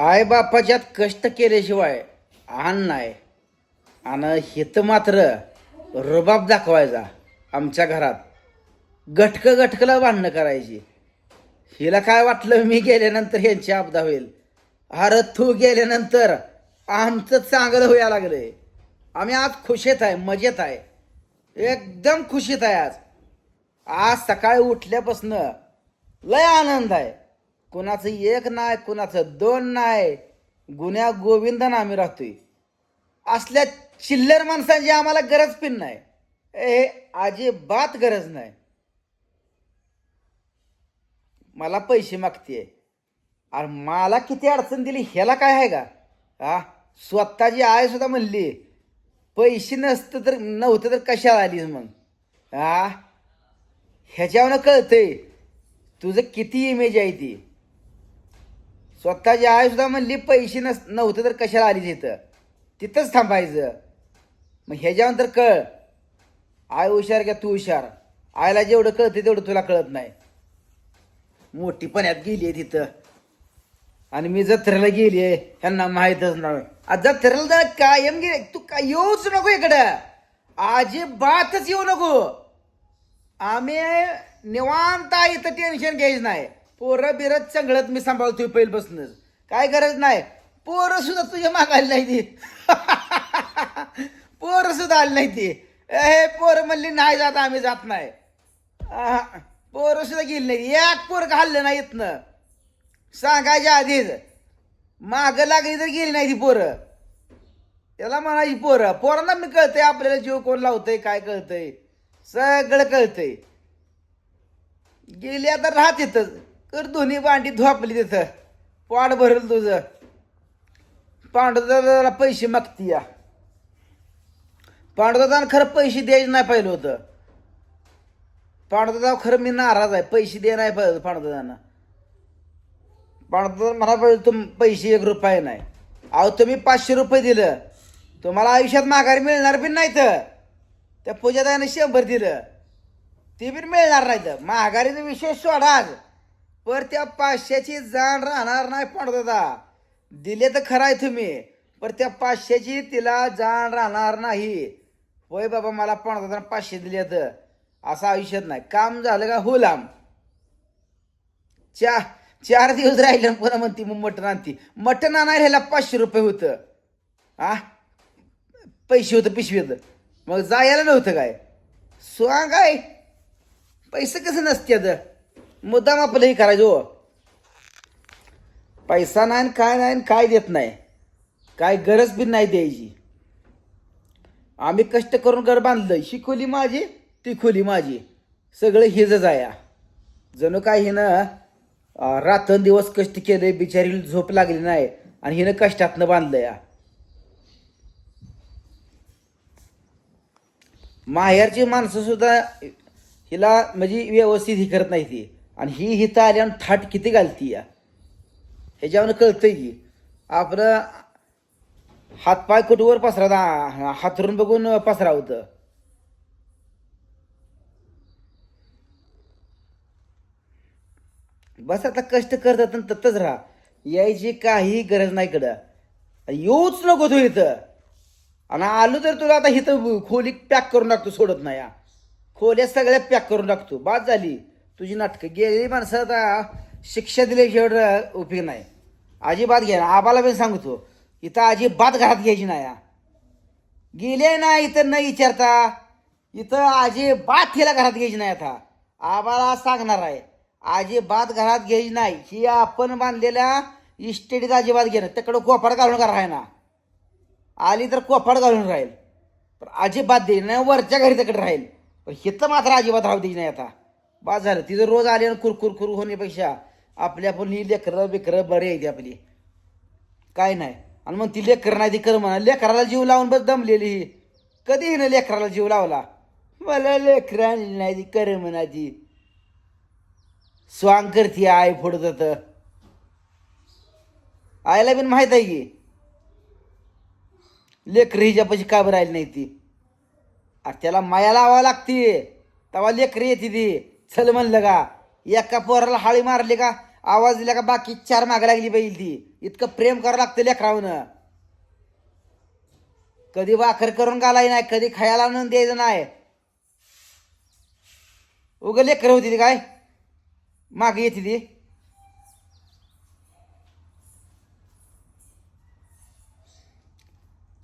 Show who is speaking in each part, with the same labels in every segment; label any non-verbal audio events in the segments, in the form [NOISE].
Speaker 1: आईबापाच्यात कष्ट केल्याशिवाय आण नाही. आणि हित मात्र रुबाब दाखवायचा आमच्या घरात. गटकं गटकला भांडणं करायची. हिला काय वाटलं मी गेल्यानंतर यांची आपदा होईल. अरे तू गेल्यानंतर आमचं चांगलं व्हायला लागलंय. आम्ही आज खुशीत आहे मजेत आहे. एकदम खुशीत आहे आज. आज सकाळी उठल्यापासनं लय आनंद आहे. कुणाचं एक नाही कुणाचं दोन नाही. गुन्ह्या गोविंदानं आम्ही राहतोय. असल्या चिल्लर माणसांची आम्हाला गरज पण नाही. ए अजिबात गरज नाही. मला पैसे मागते अरे मला किती अडचण दिली ह्याला काय आहे का? हा? स्वतःची आई सुद्धा म्हणली पैसे नसतं तर नव्हतं तर कशाला आलीस मग? हा? ह्याच्यावरनं कळतंय. तुझं किती इमेज आहे ती? स्वतःची आई सुद्धा म्हणली पैसे नस नव्हतं तर कशाला आली इथं? तिथंच थांबायचं. मग ह्याच्यानंतर कळ. आय हुशार का तू हुशार. आईला जेवढं कळतं तेवढं तुला कळत नाही. मोठी पण्यात गेली आहे तिथं. आणि मी जत्रेला गेली आहे ह्यांना माहीतच नाही. आज जत्रेला जा कायम गेले. तू काय येऊच नको इकडं. अजिबातच येऊ नको. आम्ही निवांत इथं टेन्शन घ्यायचं नाही. पोरं बिरत चंगळत मी सांभाळतोय पहिल्यापासूनच काय गरज नाही. पोरं सुद्धा तुझ्या मागायला नाही ती [LAUGHS] पोरं सुद्धा आली नाही ती. हे पोरं म्हणली नाही जात आम्ही जात नाही. आहा, पोरं सुद्धा गेली नाही. एक पोर घाललं नाही इथनं? सांगायच्या आधीच. माग लागली तर गेली नाही ती पोरं. त्याला म्हणायची पोरं पोरांना मी कळतंय आपल्याला जीव कोण लावतंय काय कळतंय? सगळं कळतंय. गेली आता राहत येतच कर दोन्ही भांडी धोपली तिथं. पाड भरल तुझं. पांडुदादाला पैसे मागती या. पांडुदादानं खरं पैसे द्यायचे नाही पाहिलं होतं. पांडुदादा खरं मी नाराज आहे. पैसे दे नाही पाहिजे पांडुदादानं. पांडुदादा म्हणा पाहिजे तुम पैसे एक रुपये नाही. अहो तुम्ही पाचशे रुपये दिलं. तुम्हाला आयुष्यात माघारी मिळणार बी नाही तर त्या पूजादाने शंभर दिलं. ते बी मिळणार नाही तर माघारीचा विषय सोडाच पर त्या पाचशेची जाण राहणार नाही पांडुदादा दिले तर खरं आहे तुम्ही पर त्या पाचशेची तिला जाण राहणार नाही. होय बाबा मला पांडुदादा पाचशे दिले तर असं आयुष्यात नाही. काम झालं का? हो लांब. चा चार दिवस राहिलं पुन्हा म्हणती मग मटण आणती. मटण आणायला ह्याला पाचशे रुपये होतं. आ? पैसे होतं पिशवी होतं. मग जायला नव्हतं काय? स्वांग काय? पैसे कसं नसते मुद्दाम आपलं हे करायचं. हो पैसा नाही काय नाही काय देत नाही. काय गरज बी नाही द्यायची. आम्ही कष्ट करून घर बांधलं ही खोली माझी ती खोली माझी. सगळं हिज जाया. जणू काय हिनं रात्रंदिवस कष्ट केले बिचारी झोप लागली नाही आणि हिनं कष्टातनं बांधलं या माहेरची माणसं सुद्धा हिला म्हणजे व्यवस्थित ही करत नाही ती. आणि ही हिथं आल्यानं थाट किती घालती या? ह्याच्यावर कळतंय की आपलं हातपाय कुठवर पसरा हातरून बघून पसरा होतं. बस आता कष्ट करतात आणि ततच राहा. यायची काही गरज नाही कडं येऊच नको तू इथं. आणि आलो तर तुला आता इथं खोली पॅक करून टाकतो सोडत नाही या खोल्या सगळ्या पॅक करून टाकतो. बाद झाली. तुझी नाटकं. गेली माणसं आता शिक्षा दिल्याशिवाय उपयोग नाही. अजिबात घ्या आबाला पण सांगतो इथं अजिबात घरात घ्यायची नाही. गेले ना इथं न विचारता इथं अजिबात तिला घरात घ्यायची नाही आता. आबाला सांगणार आहे अजिबात घरात घ्यायची नाही. ही आपण बांधलेल्या इस्टेटीत अजिबात घेणं. तिकडं कोपाड घालून का राहायना आली तर कोपाड घालून राहील. पण अजिबात देईल नाही वरच्या घरी तिकडे राहील. पण हिथं मात्र अजिबात राहू द्यायची नाही आता. बाद झालं. तिथं रोज आली आणि कुरकुर कुर होण्यापेक्षा आपल्या आपण ही लेकरं बिकरं बरे आहे ती आपली. काय नाही. आणि मग ती लेकर नाही ती कर म्हणा. लेकराला जीव लावून बस दमलेली ही. कधी हिनं लेकराला जीव लावला. मला लेकरांनी नाही ती कर म्हणा ती. स्वांग करते आई फोडत होतं. आईला पण माहीत आहे की लेकर हिच्यापाशी का बरं राहिली नाही ती. अरे त्याला माया लावावं लागते. तेव्हा लेकरी येते ती. चल म्हणलं का? एका पोराला हाळी मारली का? आवाज दिला का? बाकी चार माग लागली बैल ती. इतकं प्रेम करावं लागतं लेकरावनं. कधी वाखर करून घालाय नाही कधी खायला आणून द्यायचं नाही. उग लेकर होती ती काय? मागे येते ती.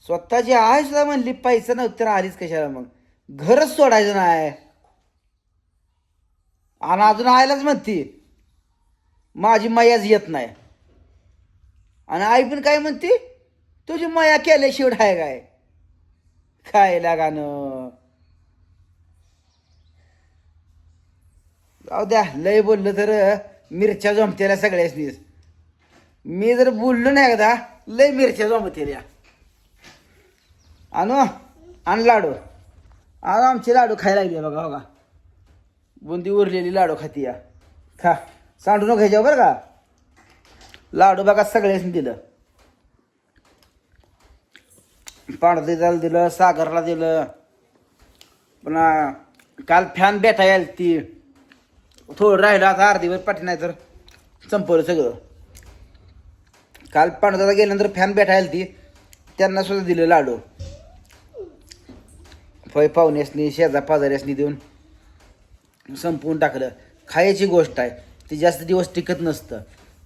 Speaker 1: स्वतःची आहे सुद्धा म्हणली पैसा नव्हतं आलीच कशाला मग? घरच सोडायचं नाही. आणि अजून आयलाच म्हणती माझी मायाच येत नाही. आणि आई पण काय म्हणते तुझी माया केल्याशिवाय आहे काय? काय लागानं? जाऊ द्या लय बोललं तर मिरच्या जमतेल्या सगळ्याच मी जर बोललो नाही एकदा लय मिरच्या जमतेल्या. आणू आणि लाडू. आणू आमचे लाडू खायला लागले बघा बघा. बुंदी उरलेली लाडू खाती या. खा. सांडू नको घ्यायच्या बरं का? लाडू बघा सगळेच दिलं. पाणदेजाला दिलं सागरला दिलं. पुन्हा काल फॅन बेटा यायला ती. थोडं राहिलं आता अर्धीवर पाठी नाही तर संपवलं सगळं. काल पाणदादा गेल्यानंतर फॅन भेटायला ती. त्यांना सुद्धा दिलं लाडू. फय पाहुण्यासनी शेजा पाजाऱ्यासनी देऊन. संपवून टाकलं. खायची गोष्ट आहे. ती जास्त दिवस टिकत नसतं.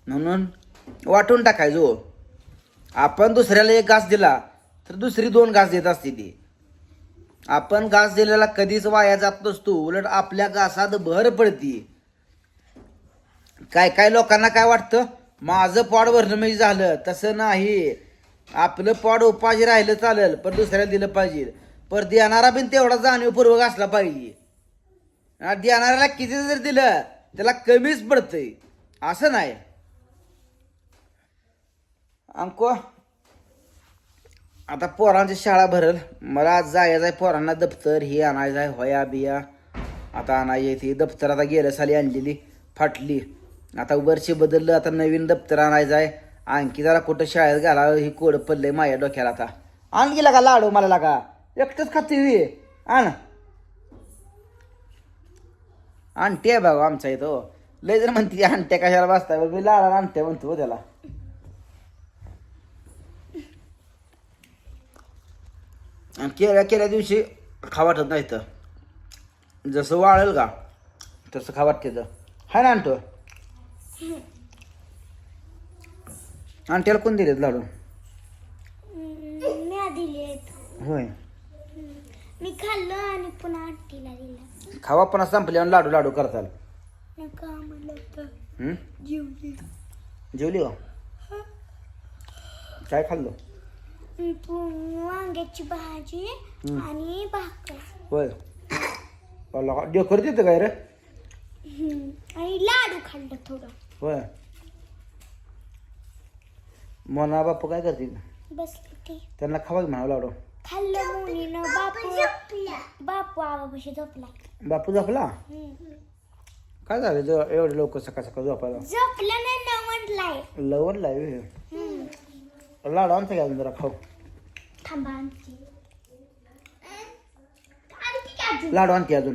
Speaker 1: म्हणून वाटून टाकायचो हो. आपण दुसऱ्याला एक घास दिला तर दुसरी दोन घास देत असते ती. आपण घास दिलेला कधीच वाया जात नसतो. उलट आपल्या घासात भर पडती. काय काय लोकांना काय वाटतं? माझं पॉड भरणं म्हणजे झालं. तसं नाही. आपलं पॉड उपाशी राहिलं चालेल पण दुसऱ्याला दिलं पाहिजे. पर देणारा पण तेवढा जाणीवपूर्वक असला पाहिजे. देणाऱ्याला किती जर दिलं त्याला कमीच पडतंय. असं नाही. अंको आता पोरांची शाळा भरल. मला आज जायचं आहे पोरांना दप्तर. ही आणायचं आहे होया बिया. आता आणायची ती दप्तर. आता गेल्या साली आणलेली फाटली. आता वर्ष बदललं आता नवीन दप्तर आणायचं आहे आणखी जरा कुठं शाळेत घाला ही कोड पडलंय माझ्या डोक्याला आता. आण गेला का लाडू मला लागा. एकटंच खाते आण. आणते आहे बाबा आमचा इथं. लय जर म्हणते आणते कशाला बसताय? मी लाडा आणते म्हणतो हो त्याला. आणि केल्या केल्या दिवशी खा वाटत नाही तर जसं वाळेल का तसं खा वाटते तर हाय ना आणतो आणि त्याला कोण दिलेत लाडू?
Speaker 2: मी दिली आहेत
Speaker 1: होय.
Speaker 2: मी खाल्लं आणि पुन्हा आंटीला दिलं.
Speaker 1: खावा पण संपल्यावर लाडू लाडू करताल.
Speaker 2: नका म्हणलं तर
Speaker 1: हं?
Speaker 2: जेवली.
Speaker 1: जेवली काय खाल्लं?
Speaker 2: मी पु- वांग्याची भाजी. आणि भाकर.
Speaker 1: होय. डेकर देतं काय रे?
Speaker 2: हम्म. आणि लाडू खाल्लं थोडं.
Speaker 1: होय. मोना बापू काय करतील?
Speaker 2: बसले ते.
Speaker 1: त्यांना खावा म्हणावं लाडू?
Speaker 2: खाल्लं मुलीनं बापू. बापू आवापाशी झोपला.
Speaker 1: बापू झोपला? काय झालं जो एवढे लोक सकाळ सकाळ झोपायला?
Speaker 2: झोपला ना न म्हटलाय.
Speaker 1: लवण लावी लाडू आणता घ्या जरा खाऊ.
Speaker 2: थांबा आणखी. आणखी?
Speaker 1: लाडू आणते अजून.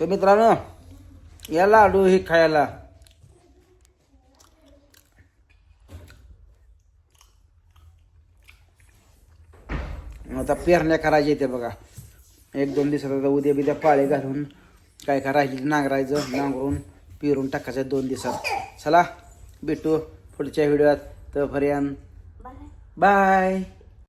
Speaker 1: तर मित्रांनो या लाडू हे खायला आता पेरण्या करायच्या येते बघा. एक दोन दिवसात आता उद्या बिद्या पाळे घालून काय काय राहिली नांगरायचं नांगरून पेरून टाकायचं दोन दिवसात. चला भेटू पुढच्या व्हिडिओत. तोपर्यंत
Speaker 2: बघा.
Speaker 1: बाय.